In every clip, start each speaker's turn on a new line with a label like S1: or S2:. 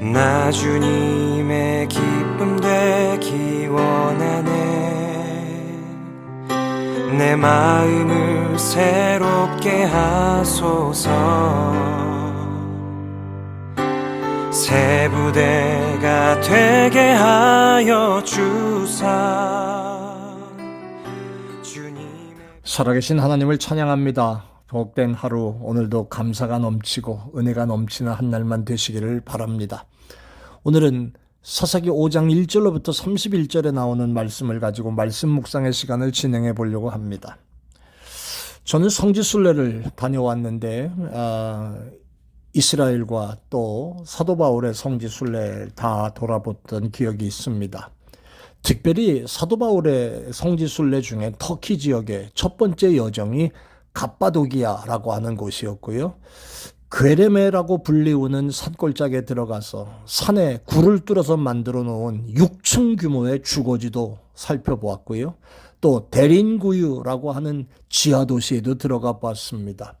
S1: 나 주님의 기쁨 되기 원하네. 내 마음을 새롭게 하소서. 새 부대가 되게 하여 주사. 주님의
S2: 살아계신 하나님을 찬양합니다. 복된 하루 오늘도 감사가 넘치고 은혜가 넘치는 한 날만 되시기를 바랍니다. 오늘은 사사기 5장 1절로부터 31절에 나오는 말씀을 가지고 말씀 묵상의 시간을 진행해 보려고 합니다. 저는 성지순례를 다녀왔는데 아, 이스라엘과 또 사도 바울의 성지순례 다 돌아봤던 기억이 있습니다. 특별히 사도 바울의 성지순례 중에 터키 지역의 첫 번째 여정이 갑바도기아라고 하는 곳이었고요. 괴레메라고 불리우는 산골짜기에 들어가서 산에 굴을 뚫어서 만들어 놓은 6층 규모의 주거지도 살펴보았고요. 또 대린구유라고 하는 지하 도시에도 들어가 봤습니다.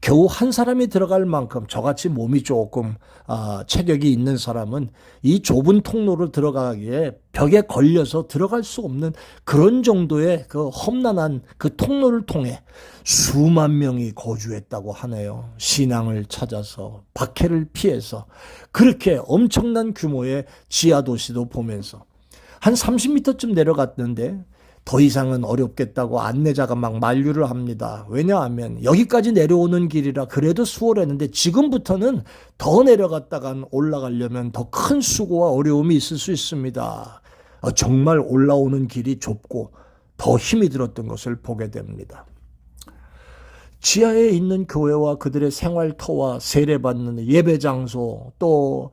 S2: 겨우 한 사람이 들어갈 만큼 저같이 몸이 조금 아, 체력이 있는 사람은 이 좁은 통로를 들어가기에 벽에 걸려서 들어갈 수 없는 그런 정도의 그 험난한 그 통로를 통해 수만 명이 거주했다고 하네요. 신앙을 찾아서 박해를 피해서 그렇게 엄청난 규모의 지하 도시도 보면서 한 30m쯤 내려갔는데 더 이상은 어렵겠다고 안내자가 막 만류를 합니다. 왜냐하면 여기까지 내려오는 길이라 그래도 수월했는데 지금부터는 더 내려갔다간 올라가려면 더 큰 수고와 어려움이 있을 수 있습니다. 어, 정말 올라오는 길이 좁고 더 힘이 들었던 것을 보게 됩니다. 지하에 있는 교회와 그들의 생활터와 세례받는 예배 장소 또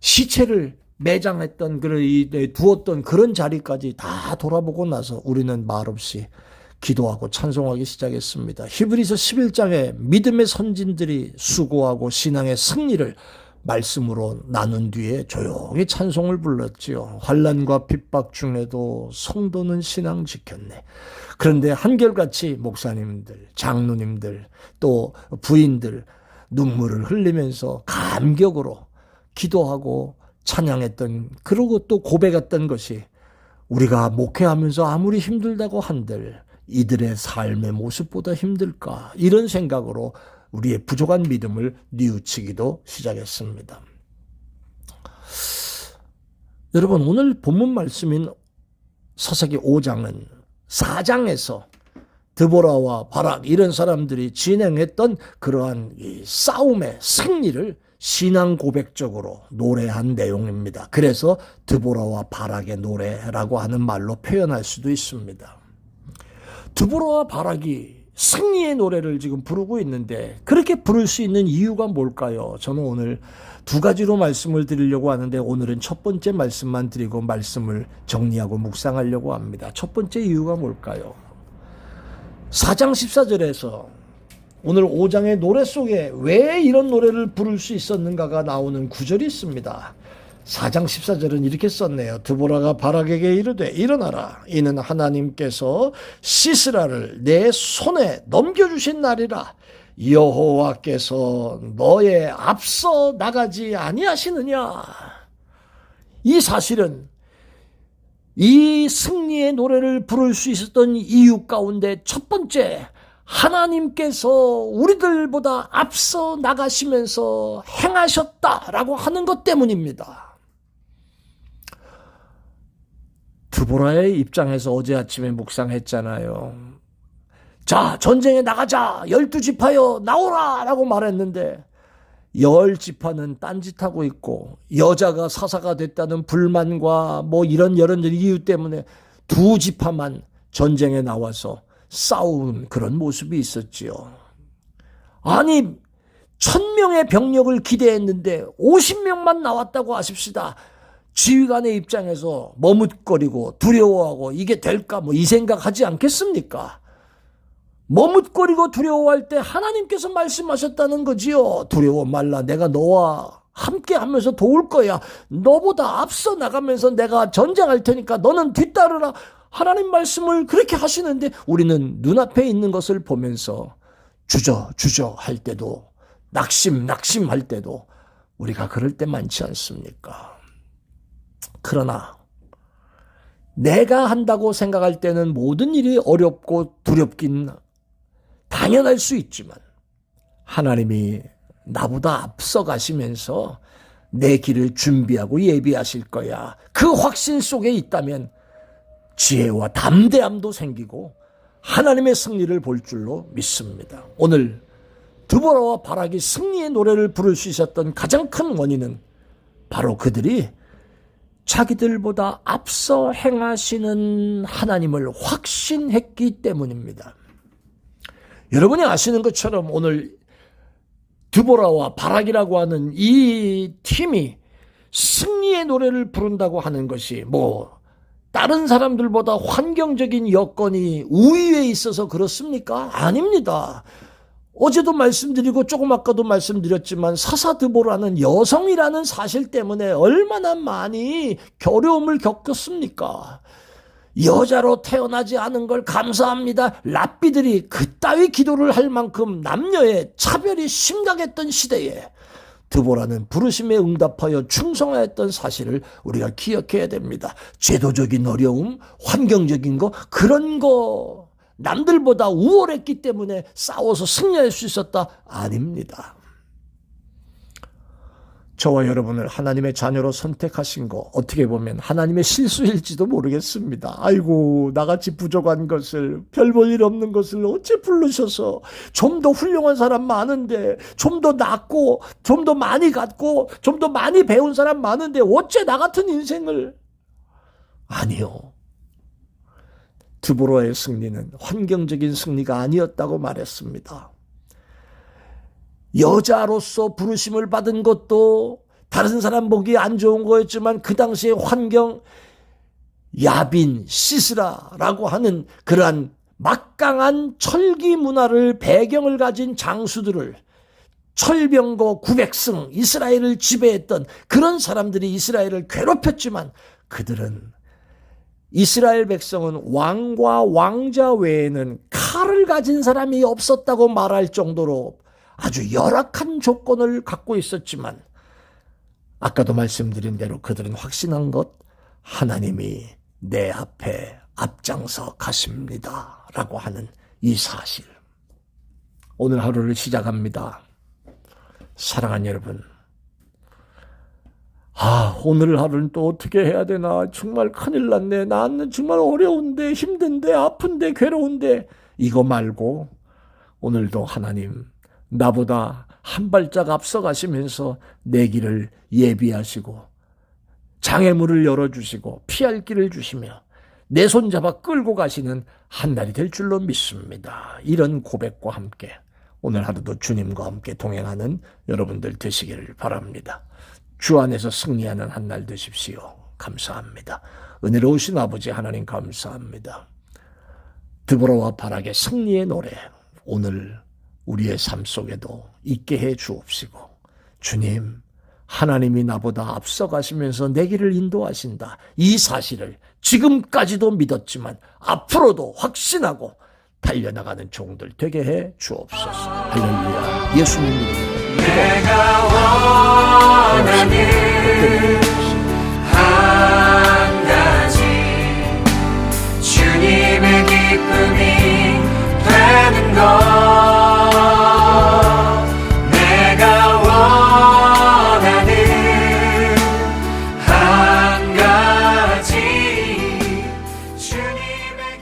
S2: 시체를 매장했던 그런 이 네, 두었던 그런 자리까지 다 돌아보고 나서 우리는 말없이 기도하고 찬송하기 시작했습니다. 히브리서 11장에 믿음의 선진들이 수고하고 신앙의 승리를 말씀으로 나눈 뒤에 조용히 찬송을 불렀지요. 환란과 핍박 중에도 성도는 신앙 지켰네. 그런데 한결같이 목사님들, 장로님들, 또 부인들 눈물을 흘리면서 감격으로 기도하고 찬양했던 그러고 또 고백했던 것이 우리가 목회하면서 아무리 힘들다고 한들 이들의 삶의 모습보다 힘들까 이런 생각으로 우리의 부족한 믿음을 뉘우치기도 시작했습니다. 여러분 오늘 본문 말씀인 사사기 5장은 4장에서 드보라와 바락 이런 사람들이 진행했던 그러한 이 싸움의 승리를 신앙 고백적으로 노래한 내용입니다. 그래서 드보라와 바락의 노래라고 하는 말로 표현할 수도 있습니다. 드보라와 바락이 승리의 노래를 지금 부르고 있는데 그렇게 부를 수 있는 이유가 뭘까요? 저는 오늘 두 가지로 말씀을 드리려고 하는데 오늘은 첫 번째 말씀만 드리고 말씀을 정리하고 묵상하려고 합니다. 첫 번째 이유가 뭘까요? 4장 14절에서 오늘 5장의 노래 속에 왜 이런 노래를 부를 수 있었는가가 나오는 구절이 있습니다. 4장 14절은 이렇게 썼네요. 드보라가 바락에게 이르되 일어나라. 이는 하나님께서 시스라를 내 손에 넘겨주신 날이라. 여호와께서 너의 앞서 나가지 아니하시느냐. 이 사실은 이 승리의 노래를 부를 수 있었던 이유 가운데 첫 번째 하나님께서 우리들보다 앞서 나가시면서 행하셨다라고 하는 것 때문입니다. 드보라의 입장에서 어제 아침에 묵상했잖아요. 자, 전쟁에 나가자! 열두 지파여, 나오라! 라고 말했는데, 열 지파는 딴짓하고 있고, 여자가 사사가 됐다는 불만과 뭐 이런 여러 이유 때문에 두 지파만 전쟁에 나와서 싸운 그런 모습이 있었지요. 아니, 천 명의 병력을 기대했는데 50명만 나왔다고 하십시다. 지휘관의 입장에서 머뭇거리고 두려워하고 이게 될까 뭐 이 생각하지 않겠습니까? 머뭇거리고 두려워할 때 하나님께서 말씀하셨다는 거지요. 두려워 말라. 내가 너와 함께 하면서 도울 거야. 너보다 앞서 나가면서 내가 전쟁할 테니까 너는 뒤따르라. 하나님 말씀을 그렇게 하시는데 우리는 눈앞에 있는 것을 보면서 주저 주저 할 때도 낙심 낙심 할 때도 우리가 그럴 때 많지 않습니까? 그러나 내가 한다고 생각할 때는 모든 일이 어렵고 두렵긴 당연할 수 있지만 하나님이 나보다 앞서 가시면서 내 길을 준비하고 예비하실 거야. 그 확신 속에 있다면 지혜와 담대함도 생기고 하나님의 승리를 볼 줄로 믿습니다. 오늘 드보라와 바락이 승리의 노래를 부를 수 있었던 가장 큰 원인은 바로 그들이 자기들보다 앞서 행하시는 하나님을 확신했기 때문입니다. 여러분이 아시는 것처럼 오늘 드보라와 바락이라고 하는 이 팀이 승리의 노래를 부른다고 하는 것이 뭐 다른 사람들보다 환경적인 여건이 우위에 있어서 그렇습니까? 아닙니다. 어제도 말씀드리고 조금 아까도 말씀드렸지만 사사드보라는 여성이라는 사실 때문에 얼마나 많이 겨려움을 겪었습니까? 여자로 태어나지 않은 걸 감사합니다. 랍비들이 그따위 기도를 할 만큼 남녀의 차별이 심각했던 시대에 드보라는 부르심에 응답하여 충성하였던 사실을 우리가 기억해야 됩니다. 제도적인 어려움, 환경적인 거, 그런 거, 남들보다 우월했기 때문에 싸워서 승리할 수 있었다? 아닙니다. 저와 여러분을 하나님의 자녀로 선택하신 거 어떻게 보면 하나님의 실수일지도 모르겠습니다. 아이고 나같이 부족한 것을 별 볼 일 없는 것을 어째 부르셔서 좀 더 훌륭한 사람 많은데 좀 더 낫고 좀 더 많이 갖고 좀 더 많이 배운 사람 많은데 어째 나 같은 인생을 아니요. 드보로의 승리는 환경적인 승리가 아니었다고 말했습니다. 여자로서 부르심을 받은 것도 다른 사람 보기 안 좋은 거였지만 그 당시의 환경 야빈, 시스라라고 하는 그러한 막강한 철기 문화를 배경을 가진 장수들을 철병거 900승 이스라엘을 지배했던 그런 사람들이 이스라엘을 괴롭혔지만 그들은 이스라엘 백성은 왕과 왕자 외에는 칼을 가진 사람이 없었다고 말할 정도로 아주 열악한 조건을 갖고 있었지만 아까도 말씀드린 대로 그들은 확신한 것 하나님이 내 앞에 앞장서 가십니다. 라고 하는 이 사실. 오늘 하루를 시작합니다. 사랑하는 여러분. 아, 오늘 하루는 또 어떻게 해야 되나. 정말 큰일 났네. 나는 정말 어려운데, 힘든데, 아픈데, 괴로운데. 이거 말고 오늘도 하나님 나보다 한 발짝 앞서 가시면서 내 길을 예비하시고 장애물을 열어주시고 피할 길을 주시며 내 손잡아 끌고 가시는 한 날이 될 줄로 믿습니다. 이런 고백과 함께 오늘 하루도 주님과 함께 동행하는 여러분들 되시기를 바랍니다. 주 안에서 승리하는 한 날 되십시오. 감사합니다. 은혜로우신 아버지 하나님 감사합니다. 드보라와 바락의 승리의 노래 오늘 우리의 삶 속에도 있게 해 주옵시고 주님 하나님이 나보다 앞서가시면서 내 길을 인도하신다. 이 사실을 지금까지도 믿었지만 앞으로도 확신하고 달려나가는 종들 되게 해 주옵소서. 할렐루야. 예수님 이름으로
S1: 내가